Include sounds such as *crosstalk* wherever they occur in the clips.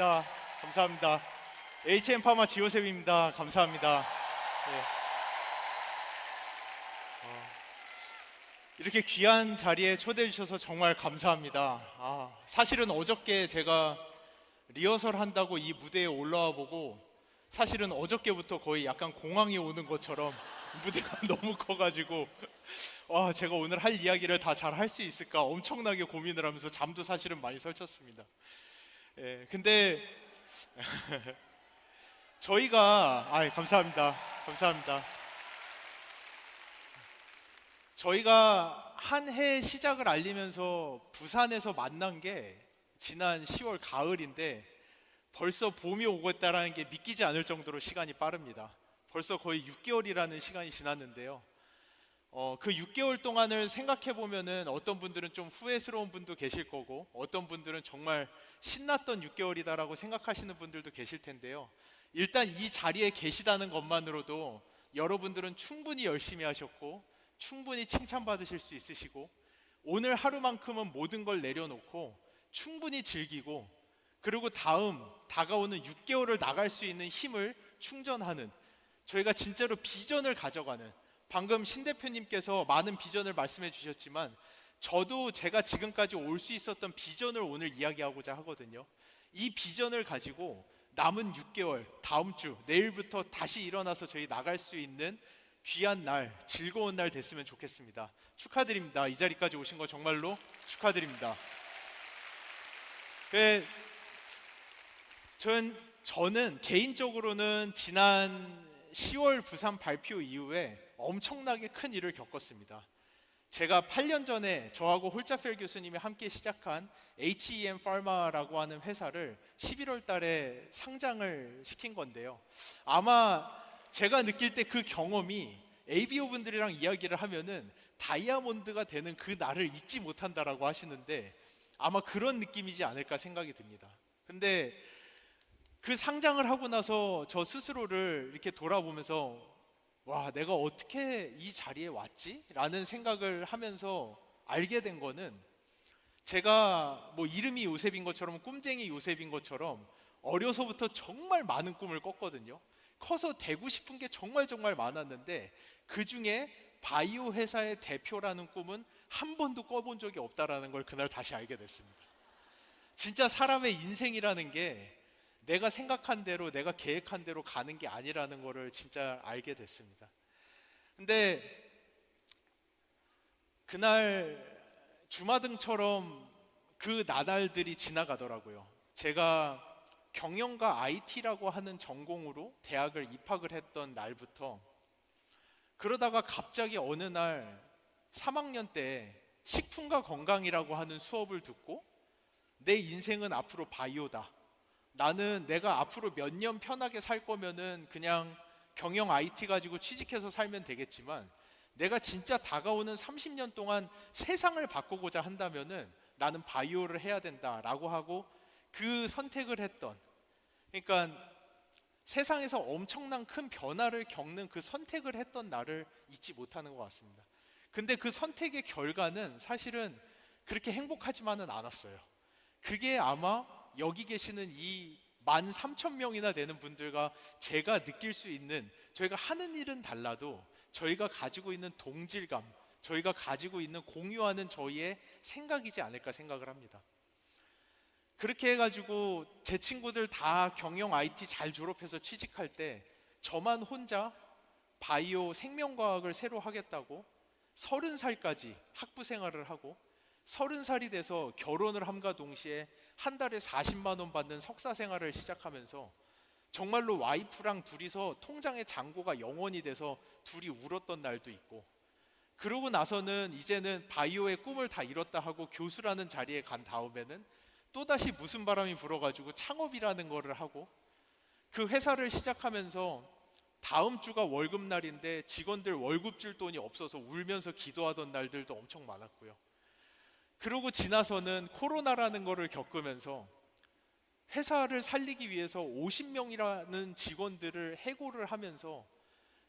감사합니다. 감사합니다. HM 파마 지호셉입니다. 감사합니다. 네. 어, 이렇게 귀한 자리에 초대해 주셔서 정말 감사합니다. 아, 사실은 어저께 제가 리허설 한다고 이 무대에 올라와 보고 사실은 어저께부터 거의 약간 공황이 오는 것처럼 *laughs* 무대가 너무 커가지고 와 제가 오늘 할 이야기를 다 잘 할 수 있을까 엄청나게 고민을 하면서 잠도 사실은 많이 설쳤습니다. 예, 근데 *laughs* 저희가 아 감사합니다, 감사합니다. 저희가 한 해 시작을 알리면서 부산에서 만난 게 지난 10월 가을인데 벌써 봄이 오고 있다라는 게 믿기지 않을 정도로 시간이 빠릅니다. 벌써 거의 6개월이라는 시간이 지났는데요. 어, 그 6개월 동안을 생각해 보면은 어떤 분들은 좀 후회스러운 분도 계실 거고 어떤 분들은 정말 신났던 6개월이다라고 생각하시는 분들도 계실 텐데요. 일단 이 자리에 계시다는 것만으로도 여러분들은 충분히 열심히 하셨고 충분히 칭찬받으실 수 있으시고 오늘 하루만큼은 모든 걸 내려놓고 충분히 즐기고 그리고 다음 다가오는 6개월을 나갈 수 있는 힘을 충전하는 저희가 진짜로 비전을 가져가는 방금 신 대표님께서 많은 비전을 말씀해 주셨지만 저도 제가 지금까지 올 수 있었던 비전을 오늘 이야기하고자 하거든요. 이 비전을 가지고 남은 6개월 다음 주 내일부터 다시 일어나서 저희 나갈 수 있는 귀한 날, 즐거운 날 됐으면 좋겠습니다. 축하드립니다. 이 자리까지 오신 거 정말로 축하드립니다. 그, 전, 저는 개인적으로는 지난 10월 부산 발표 이후에 엄청나게 큰 일을 겪었습니다. 제가 8년 전에 저하고 홀자펠 교수님이 함께 시작한 HEM Pharma라고 하는 회사를 11월 달에 상장을 시킨 건데요. 아마 제가 느낄 때 그 경험이 ABO 분들이랑 이야기를 하면은 다이아몬드가 되는 그 날을 잊지 못한다라고 하시는데 아마 그런 느낌이지 않을까 생각이 듭니다. 근데 그 상장을 하고 나서 저 스스로를 이렇게 돌아보면서 와, 내가 어떻게 이 자리에 왔지? 라는 생각을 하면서 알게 된 거는 제가 뭐 이름이 요셉인 것처럼 꿈쟁이 요셉인 것처럼 어려서부터 정말 많은 꿈을 꿨거든요. 커서 되고 싶은 게 정말 정말 많았는데 그 중에 바이오 회사의 대표라는 꿈은 한 번도 꿔본 적이 없다라는 걸 그날 다시 알게 됐습니다. 진짜 사람의 인생이라는 게 내가 생각한 대로 내가 계획한 대로 가는 게 아니라는 거를 진짜 알게 됐습니다. 근데 그날 주마등처럼 그 나날들이 지나가더라고요. 제가 경영과 IT라고 하는 전공으로 대학을 입학을 했던 날부터 그러다가 갑자기 어느 날 3학년 때 식품과 건강이라고 하는 수업을 듣고 내 인생은 앞으로 바이오다. 나는 내가 앞으로 몇 년 편하게 살 거면은 그냥 경영 IT 가지고 취직해서 살면 되겠지만 내가 진짜 다가오는 30년 동안 세상을 바꾸고자 한다면은 나는 바이오를 해야 된다라고 하고 그 선택을 했던 그러니까 세상에서 엄청난 큰 변화를 겪는 그 선택을 했던 나를 잊지 못하는 것 같습니다. 근데 그 선택의 결과는 사실은 그렇게 행복하지만은 않았어요. 그게 아마 여기 계시는 이 만 삼천 명이나 되는 분들과 제가 느낄 수 있는 저희가 하는 일은 달라도 저희가 가지고 있는 동질감, 저희가 가지고 있는 공유하는 저희의 생각이지 않을까 생각을 합니다. 그렇게 해가지고 제 친구들 다 경영 IT 잘 졸업해서 취직할 때 저만 혼자 바이오 생명과학을 새로 하겠다고 서른 살까지 학부 생활을 하고 서른 살이 돼서 결혼을 함과 동시에 한 달에 40만 원 받는 석사 생활을 시작하면서 정말로 와이프랑 둘이서 통장에 잔고가 영원이 돼서 둘이 울었던 날도 있고 그러고 나서는 이제는 바이오의 꿈을 다 이뤘다 하고 교수라는 자리에 간 다음에는 또다시 무슨 바람이 불어가지고 창업이라는 거를 하고 그 회사를 시작하면서 다음 주가 월급날인데 직원들 월급 줄 돈이 없어서 울면서 기도하던 날들도 엄청 많았고요. 그러고 지나서는 코로나라는 거를 겪으면서 회사를 살리기 위해서 50명이라는 직원들을 해고를 하면서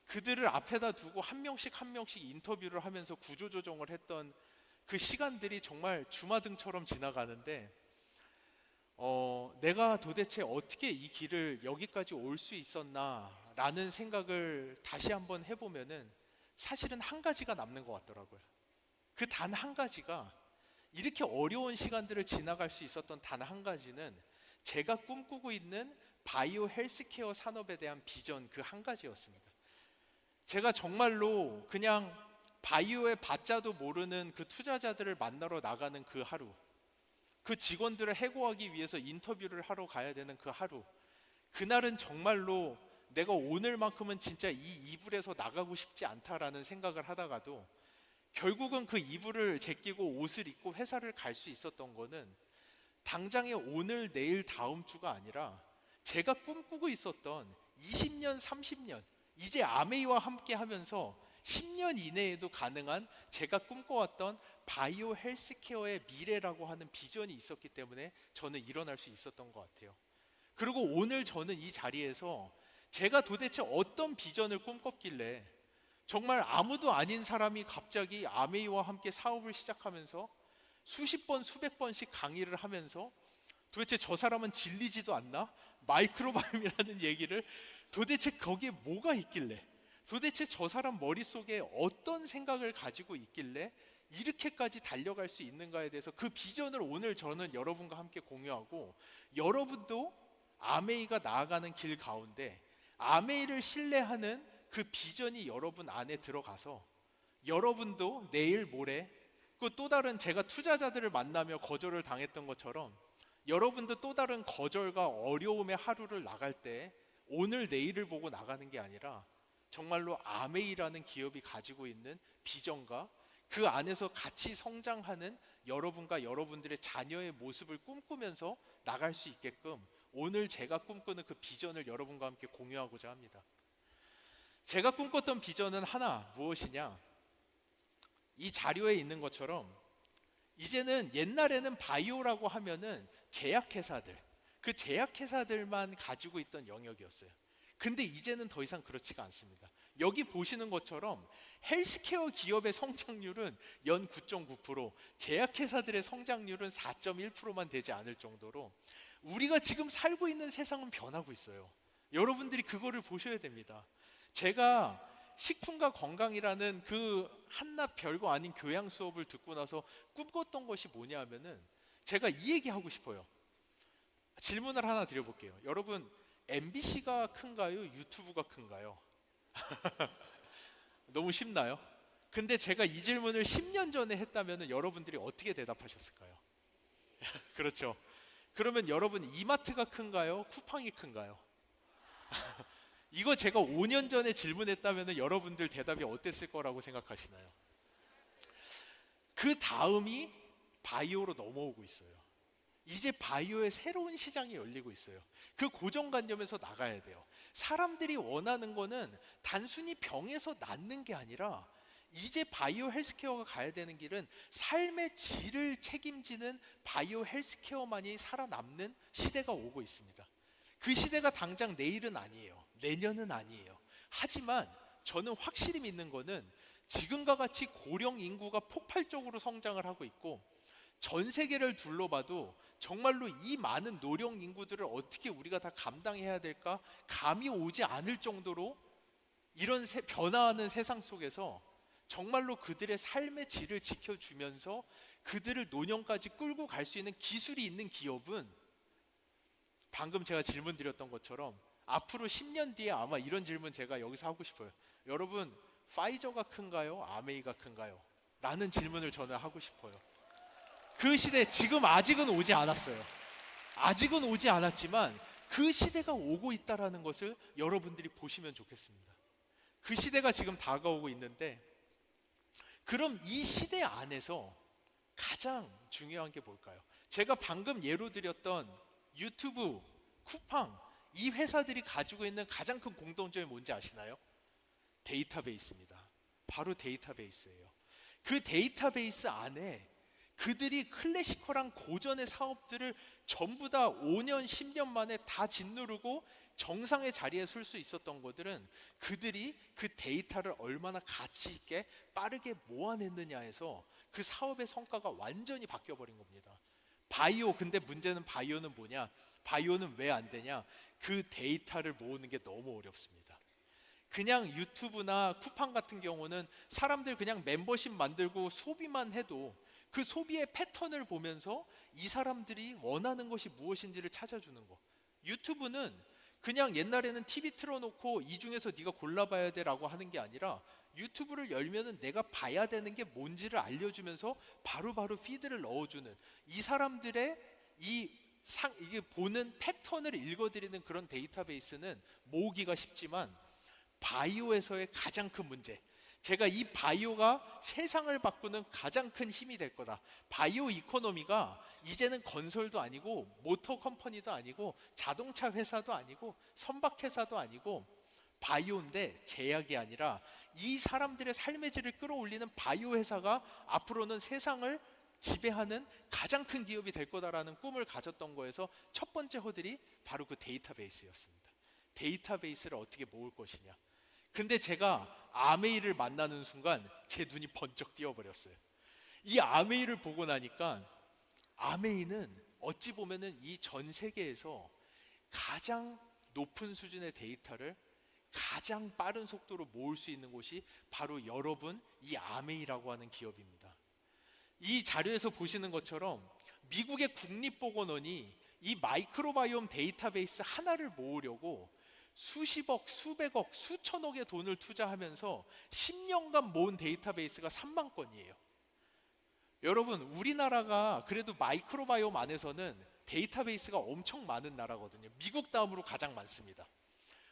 그들을 앞에다 두고 한 명씩 한 명씩 인터뷰를 하면서 구조조정을 했던 그 시간들이 정말 주마등처럼 지나가는데 어, 내가 도대체 어떻게 이 길을 여기까지 올 수 있었나라는 생각을 다시 한번 해보면은 사실은 한 가지가 남는 것 같더라고요. 그 단 한 가지가 이렇게 어려운 시간들을 지나갈 수 있었던 단 한 가지는 제가 꿈꾸고 있는 바이오 헬스케어 산업에 대한 비전 그 한 가지였습니다. 제가 정말로 그냥 바이오의 바자도 모르는 그 투자자들을 만나러 나가는 그 하루, 그 직원들을 해고하기 위해서 인터뷰를 하러 가야 되는 그 하루, 그날은 정말로 내가 오늘만큼은 진짜 이 이불에서 나가고 싶지 않다라는 생각을 하다가도 결국은 그 이불을 제끼고 옷을 입고 회사를 갈 수 있었던 거는 당장의 오늘, 내일, 다음 주가 아니라 제가 꿈꾸고 있었던 20년, 30년, 이제 아메이와 함께 하면서 10년 이내에도 가능한 제가 꿈꿔왔던 바이오 헬스케어의 미래라고 하는 비전이 있었기 때문에 저는 일어날 수 있었던 것 같아요. 그리고 오늘 저는 이 자리에서 제가 도대체 어떤 비전을 꿈꿨길래 정말 아무도 아닌 사람이 갑자기 아메이와 함께 사업을 시작하면서 수십 번, 수백 번씩 강의를 하면서 도대체 저 사람은 질리지도 않나? 마이크로바이옴이라는 *laughs* 얘기를 도대체 거기에 뭐가 있길래 도대체 저 사람 머릿속에 어떤 생각을 가지고 있길래 이렇게까지 달려갈 수 있는가에 대해서 그 비전을 오늘 저는 여러분과 함께 공유하고 여러분도 아메이가 나아가는 길 가운데 아메이를 신뢰하는 그 비전이 여러분 안에 들어가서 여러분도 내일 모레 그 또 다른 제가 투자자들을 만나며 거절을 당했던 것처럼 여러분도 또 다른 거절과 어려움의 하루를 나갈 때 오늘 내일을 보고 나가는 게 아니라 정말로 아메이라는 기업이 가지고 있는 비전과 그 안에서 같이 성장하는 여러분과 여러분들의 자녀의 모습을 꿈꾸면서 나갈 수 있게끔 오늘 제가 꿈꾸는 그 비전을 여러분과 함께 공유하고자 합니다. 제가 꿈꿨던 비전은 하나 무엇이냐? 이 자료에 있는 것처럼 이제는 옛날에는 바이오라고 하면은 제약회사들, 그 제약회사들만 가지고 있던 영역이었어요. 근데 이제는 더 이상 그렇지가 않습니다. 여기 보시는 것처럼 헬스케어 기업의 성장률은 연 9.9%, 제약회사들의 성장률은 4.1%만 되지 않을 정도로 우리가 지금 살고 있는 세상은 변하고 있어요. 여러분들이 그거를 보셔야 됩니다. 제가 식품과 건강이라는 그 한낱 별거 아닌 교양 수업을 듣고 나서 꿈꿨던 것이 뭐냐 하면은 제가 이 얘기 하고 싶어요. 질문을 하나 드려볼게요. 여러분 MBC가 큰가요? 유튜브가 큰가요? *laughs* 너무 쉽나요? 근데 제가 이 질문을 10년 전에 했다면 여러분들이 어떻게 대답하셨을까요? *laughs* 그렇죠. 그러면 여러분 이마트가 큰가요? 쿠팡이 큰가요? *laughs* 이거 제가 5년 전에 질문했다면 여러분들 대답이 어땠을 거라고 생각하시나요? 그 다음이 바이오로 넘어오고 있어요. 이제 바이오의 새로운 시장이 열리고 있어요. 그 고정관념에서 나가야 돼요. 사람들이 원하는 거는 단순히 병에서 낫는 게 아니라 이제 바이오 헬스케어가 가야 되는 길은 삶의 질을 책임지는 바이오 헬스케어만이 살아남는 시대가 오고 있습니다. 그 시대가 당장 내일은 아니에요. 내년은 아니에요. 하지만 저는 확실히 믿는 거는 지금과 같이 고령 인구가 폭발적으로 성장을 하고 있고 전 세계를 둘러봐도 정말로 이 많은 노령 인구들을 어떻게 우리가 다 감당해야 될까 감이 오지 않을 정도로 이런 세, 변화하는 세상 속에서 정말로 그들의 삶의 질을 지켜주면서 그들을 노년까지 끌고 갈 수 있는 기술이 있는 기업은 방금 제가 질문 드렸던 것처럼 앞으로 10년 뒤에 아마 이런 질문 제가 여기서 하고 싶어요. 여러분, 파이저가 큰가요? 아메이가 큰가요? 라는 질문을 저는 하고 싶어요. 그 시대 지금 아직은 오지 않았어요. 아직은 오지 않았지만 그 시대가 오고 있다라는 것을 여러분들이 보시면 좋겠습니다. 그 시대가 지금 다가오고 있는데 그럼 이 시대 안에서 가장 중요한 게 뭘까요? 제가 방금 예로 드렸던 유튜브, 쿠팡 이 회사들이 가지고 있는 가장 큰 공통점이 뭔지 아시나요? 데이터베이스입니다. 바로 데이터베이스예요. 그 데이터베이스 안에 그들이 클래시컬한 고전의 사업들을 전부 다 5년, 10년 만에 다 짓누르고 정상의 자리에 설 수 있었던 것들은 그들이 그 데이터를 얼마나 가치 있게 빠르게 모아냈느냐에서 그 사업의 성과가 완전히 바뀌어 버린 겁니다. 바이오 근데 문제는 바이오는 뭐냐? 바이오는 왜 안 되냐? 그 데이터를 모으는 게 너무 어렵습니다. 그냥 유튜브나 쿠팡 같은 경우는 사람들 그냥 멤버십 만들고 소비만 해도 그 소비의 패턴을 보면서 이 사람들이 원하는 것이 무엇인지를 찾아주는 거. 유튜브는 그냥 옛날에는 TV 틀어놓고 이 중에서 네가 골라봐야 돼라고 하는 게 아니라 유튜브를 열면은 내가 봐야 되는 게 뭔지를 알려주면서 바로바로 피드를 넣어주는 이 사람들의 이 상, 이게 보는 패턴을 읽어드리는 그런 데이터베이스는 모으기가 쉽지만 바이오에서의 가장 큰 문제. 제가 이 바이오가 세상을 바꾸는 가장 큰 힘이 될 거다. 바이오 이코노미가 이제는 건설도 아니고 모터 컴퍼니도 아니고 자동차 회사도 아니고 선박 회사도 아니고 바이오인데 제약이 아니라 이 사람들의 삶의 질을 끌어올리는 바이오 회사가 앞으로는 세상을 지배하는 가장 큰 기업이 될 거다라는 꿈을 가졌던 거에서 첫 번째 허들이 바로 그 데이터베이스였습니다. 데이터베이스를 어떻게 모을 것이냐. 근데 제가 아메이를 만나는 순간 제 눈이 번쩍 띄어버렸어요. 이 아메이를 보고 나니까 아메이는 어찌 보면은 이 전 세계에서 가장 높은 수준의 데이터를 가장 빠른 속도로 모을 수 있는 곳이 바로 여러분 이 아메이라고 하는 기업입니다. 이 자료에서 보시는 것처럼 미국의 국립보건원이 이 마이크로바이옴 데이터베이스 하나를 모으려고 수십억, 수백억, 수천억의 돈을 투자하면서 10년간 모은 데이터베이스가 3만 건이에요. 여러분, 우리나라가 그래도 마이크로바이옴 안에서는 데이터베이스가 엄청 많은 나라거든요. 미국 다음으로 가장 많습니다.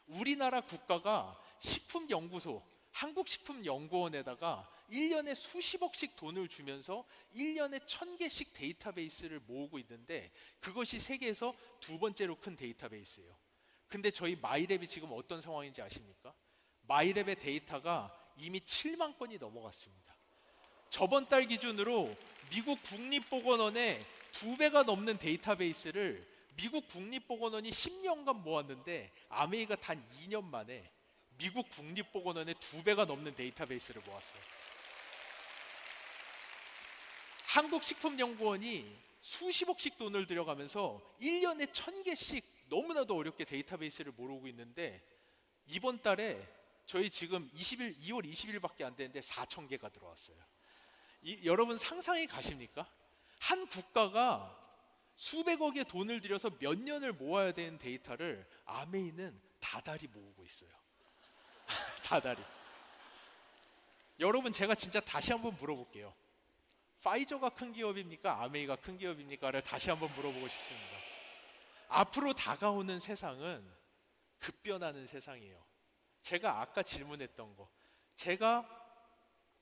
우리나라 국가가 식품연구소, 한국식품연구원에다가 1년에 수십억씩 돈을 주면서 1년에 천 개씩 데이터베이스를 모으고 있는데 그것이 세계에서 두 번째로 큰 데이터베이스예요. 근데 저희 마이랩이 지금 어떤 상황인지 아십니까? 마이랩의 데이터가 이미 7만 건이 넘어갔습니다. 저번 달 기준으로 미국 국립보건원에 두 배가 넘는 데이터베이스를 미국 국립보건원이 10년간 모았는데 아메이가 단 2년 만에 미국 국립보건원에 두 배가 넘는 데이터베이스를 모았어요. 한국식품연구원이 수십억씩 돈을 들여가면서 1년에 천 개씩 너무나도 어렵게 데이터베이스를 모으고 있는데 이번 달에 저희 지금 20일 2월 20일밖에 안 되는데 4천 개가 들어왔어요. 이, 여러분 상상이 가십니까? 한 국가가 수백억의 돈을 들여서 몇 년을 모아야 되는 데이터를 아메이는 다달이 모으고 있어요. *laughs* 다달이. 여러분 제가 진짜 다시 한번 물어볼게요. 파이저가 큰 기업입니까? 아메이가 큰 기업입니까?를 다시 한번 물어보고 싶습니다. 앞으로 다가오는 세상은 급변하는 세상이에요. 제가 아까 질문했던 거. 제가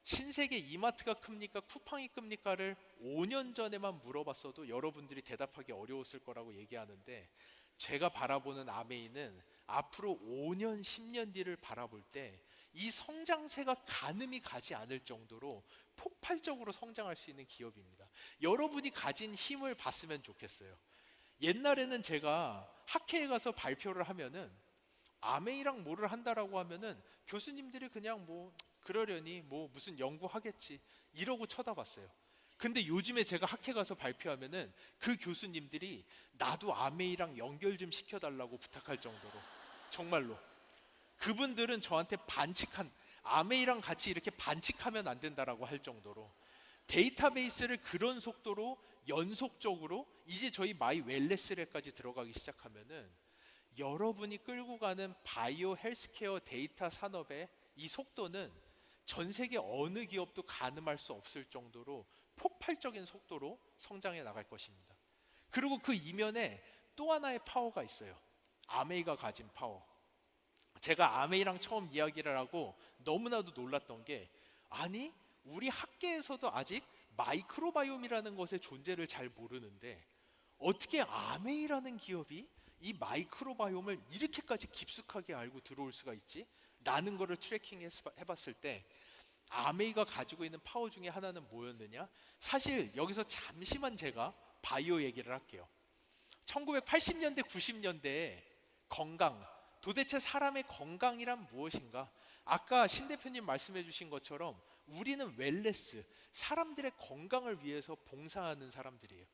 신세계 이마트가 큽니까? 쿠팡이 큽니까?를 5년 전에만 물어봤어도 여러분들이 대답하기 어려웠을 거라고 얘기하는데 제가 바라보는 아메이는 앞으로 5년, 10년 뒤를 바라볼 때 이 성장세가 가늠이 가지 않을 정도로 폭발적으로 성장할 수 있는 기업입니다. 여러분이 가진 힘을 봤으면 좋겠어요. 옛날에는 제가 학회에 가서 발표를 하면은 아메이랑 뭐를 한다라고 하면은 교수님들이 그냥 뭐 그러려니 뭐 무슨 연구하겠지 이러고 쳐다봤어요. 근데 요즘에 제가 학회 가서 발표하면은 그 교수님들이 나도 아메이랑 연결 좀 시켜달라고 부탁할 정도로 정말로 그분들은 저한테 반칙한 아메이랑 같이 이렇게 반칙하면 안 된다라고 할 정도로 데이터베이스를 그런 속도로 연속적으로 이제 저희 마이 웰레스레까지 들어가기 시작하면은 여러분이 끌고 가는 바이오 헬스케어 데이터 산업의 이 속도는 전 세계 어느 기업도 가늠할 수 없을 정도로 폭발적인 속도로 성장해 나갈 것입니다. 그리고 그 이면에 또 하나의 파워가 있어요. 아메이가 가진 파워. 제가 아메이랑 처음 이야기를 하고 너무나도 놀랐던 게 아니 우리 학계에서도 아직 마이크로바이옴이라는 것의 존재를 잘 모르는데 어떻게 아메이라는 기업이 이 마이크로바이옴을 이렇게까지 깊숙하게 알고 들어올 수가 있지? 라는 거를 트래킹 해봤을 때 아메이가 가지고 있는 파워 중에 하나는 뭐였느냐? 사실 여기서 잠시만 제가 바이오 얘기를 할게요. 1980년대, 90년대에 건강, 도대체 사람의 건강이란 무엇인가? 아까 신 대표님 말씀해 주신 것처럼 우리는 웰레스, 사람들의 건강을 위해서 봉사하는 사람들이에요.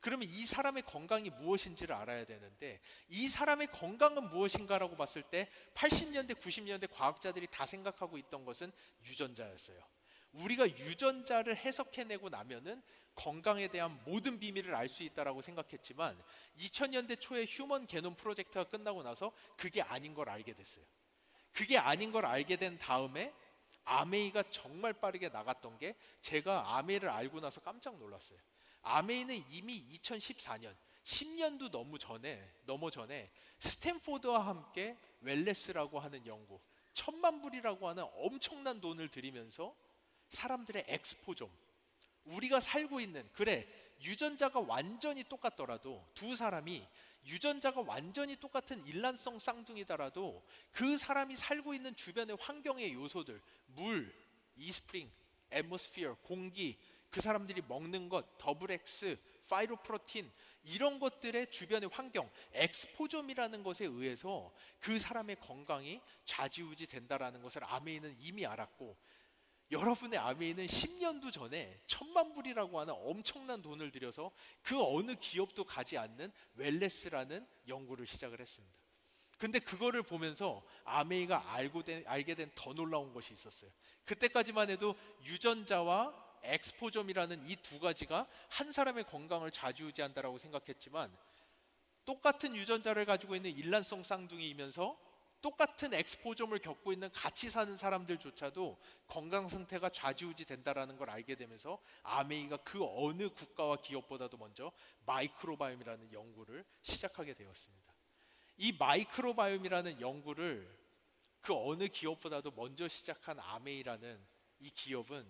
그러면 이 사람의 건강이 무엇인지를 알아야 되는데 이 사람의 건강은 무엇인가라고 봤을 때 80년대, 90년대 과학자들이 다 생각하고 있던 것은 유전자였어요. 우리가 유전자를 해석해내고 나면은 건강에 대한 모든 비밀을 알 수 있다라고 생각했지만 2000년대 초에 휴먼 게놈 프로젝트가 끝나고 나서 그게 아닌 걸 알게 됐어요. 그게 아닌 걸 알게 된 다음에 아메이가 정말 빠르게 나갔던 게 제가 아메이를 알고 나서 깜짝 놀랐어요. 아메이는 이미 2014년 10년도 너무 전에 넘어 전에 스탠포드와 함께 웰레스라고 하는 연구 천만 불이라고 하는 엄청난 돈을 들이면서 사람들의 엑스포 좀 우리가 살고 있는 그래 유전자가 완전히 똑같더라도 두 사람이 유전자가 완전히 똑같은 일란성 쌍둥이더라도 그 사람이 살고 있는 주변의 환경의 요소들 물, 이스프링, 애모스피어, 공기 그 사람들이 먹는 것, 더블 X, 파이로프로틴 이런 것들의 주변의 환경, 엑스포점이라는 것에 의해서 그 사람의 건강이 좌지우지 된다라는 것을 아메이는 이미 알았고 여러분의 아메이는 10년도 전에 천만 불이라고 하는 엄청난 돈을 들여서 그 어느 기업도 가지 않는 웰레스라는 연구를 시작을 했습니다. 근데 그거를 보면서 아메이가 알고 된, 알게 된 더 놀라운 것이 있었어요. 그때까지만 해도 유전자와 엑스포점이라는 이 두 가지가 한 사람의 건강을 좌지우지한다라고 생각했지만 똑같은 유전자를 가지고 있는 일란성 쌍둥이이면서 똑같은 엑스포점을 겪고 있는 같이 사는 사람들조차도 건강 상태가 좌지우지 된다라는 걸 알게 되면서 아메이가 그 어느 국가와 기업보다도 먼저 마이크로바이옴이라는 연구를 시작하게 되었습니다. 이 마이크로바이옴이라는 연구를 그 어느 기업보다도 먼저 시작한 아메이라는 이 기업은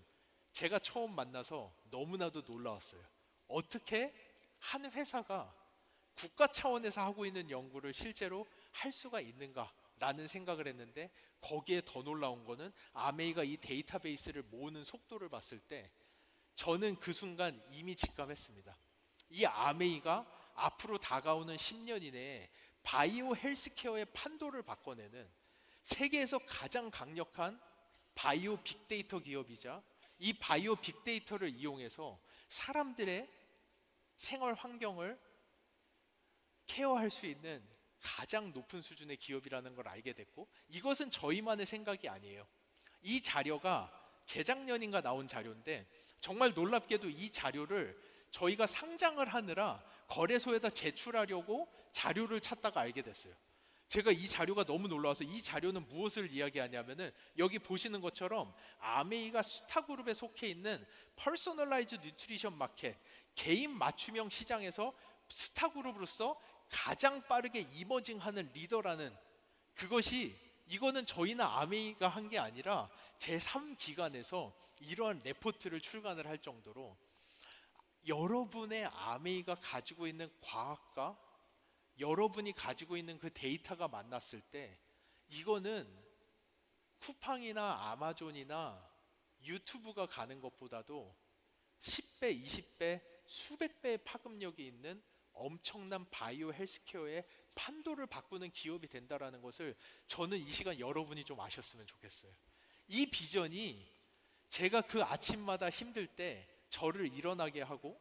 제가 처음 만나서 너무나도 놀라웠어요. 어떻게 한 회사가 국가 차원에서 하고 있는 연구를 실제로 할 수가 있는가 라는 생각을 했는데 거기에 더 놀라운 거는 아메이가 이 데이터베이스를 모으는 속도를 봤을 때 저는 그 순간 이미 직감했습니다. 이 아메이가 앞으로 다가오는 10년 이내에 바이오 헬스케어의 판도를 바꿔내는 세계에서 가장 강력한 바이오 빅데이터 기업이자 이 바이오 빅데이터를 이용해서 사람들의 생활 환경을 케어할 수 있는 가장 높은 수준의 기업이라는 걸 알게 됐고 이것은 저희만의 생각이 아니에요. 이 자료가 재작년인가 나온 자료인데 정말 놀랍게도 이 자료를 저희가 상장을 하느라 거래소에다 제출하려고 자료를 찾다가 알게 됐어요. 제가 이 자료가 너무 놀라워서 이 자료는 무엇을 이야기하냐면은 여기 보시는 것처럼 아메이가 스타그룹에 속해 있는 퍼스널라이즈 뉴트리션 마켓 개인 맞춤형 시장에서 스타그룹으로서 가장 빠르게 이머징하는 리더라는 그것이 이거는 저희나 아메이가 한 게 아니라 제3기관에서 이러한 레포트를 출간을 할 정도로 여러분의 아메이가 가지고 있는 과학과 여러분이 가지고 있는 그 데이터가 만났을 때 이거는 쿠팡이나 아마존이나 유튜브가 가는 것보다도 10배, 20배, 수백 배의 파급력이 있는 엄청난 바이오 헬스케어의 판도를 바꾸는 기업이 된다라는 것을 저는 이 시간 여러분이 좀 아셨으면 좋겠어요. 이 비전이 제가 그 아침마다 힘들 때 저를 일어나게 하고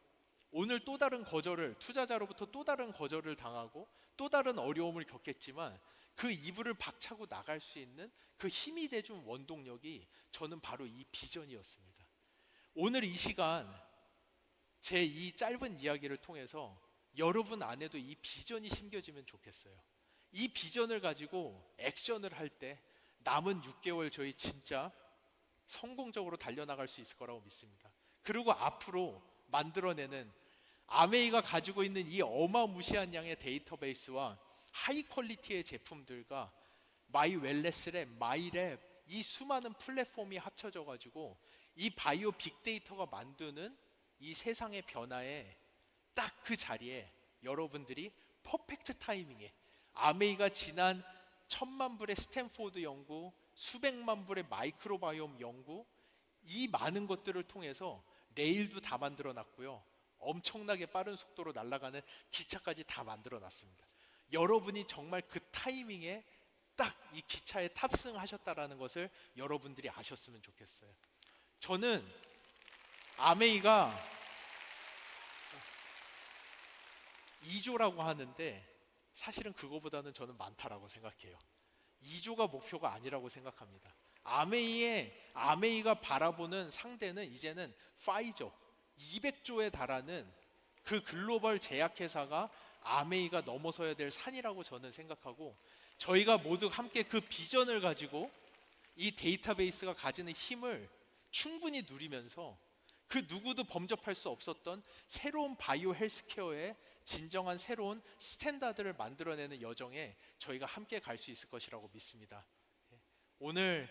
오늘 또 다른 거절을 투자자로부터 또 다른 거절을 당하고 또 다른 어려움을 겪겠지만 그 이불을 박차고 나갈 수 있는 그 힘이 돼준 원동력이 저는 바로 이 비전이었습니다. 오늘 이 시간 제 이 짧은 이야기를 통해서 여러분 안에도 이 비전이 심겨지면 좋겠어요. 이 비전을 가지고 액션을 할 때 남은 6개월 저희 진짜 성공적으로 달려나갈 수 있을 거라고 믿습니다. 그리고 앞으로 만들어내는 아메이가 가지고 있는 이 어마무시한 양의 데이터베이스와 하이 퀄리티의 제품들과 마이 웰레스랩, 마이랩 이 수많은 플랫폼이 합쳐져 가지고 이 바이오 빅데이터가 만드는 이 세상의 변화에 딱 그 자리에 여러분들이 퍼펙트 타이밍에 아메이가 지난 천만 불의 스탠포드 연구, 수백만 불의 마이크로바이옴 연구 이 많은 것들을 통해서 내일도 다 만들어 놨고요. 엄청나게 빠른 속도로 날아가는 기차까지 다 만들어 놨습니다. 여러분이 정말 그 타이밍에 딱 이 기차에 탑승하셨다라는 것을 여러분들이 아셨으면 좋겠어요. 저는 아메이가 2조라고 하는데 사실은 그거보다는 저는 많다라고 생각해요. 2조가 목표가 아니라고 생각합니다. 아메이의 아메이가 바라보는 상대는 이제는 파이저 200조에 달하는 그 글로벌 제약회사가 아메이가 넘어서야 될 산이라고 저는 생각하고 저희가 모두 함께 그 비전을 가지고 이 데이터베이스가 가지는 힘을 충분히 누리면서 그 누구도 범접할 수 없었던 새로운 바이오 헬스케어의 진정한 새로운 스탠다드를 만들어내는 여정에 저희가 함께 갈 수 있을 것이라고 믿습니다. 예. 오늘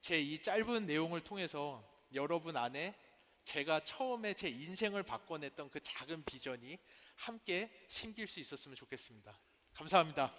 제 이 짧은 내용을 통해서 여러분 안에 제가 처음에 제 인생을 바꿔냈던 그 작은 비전이 함께 심길 수 있었으면 좋겠습니다. 감사합니다.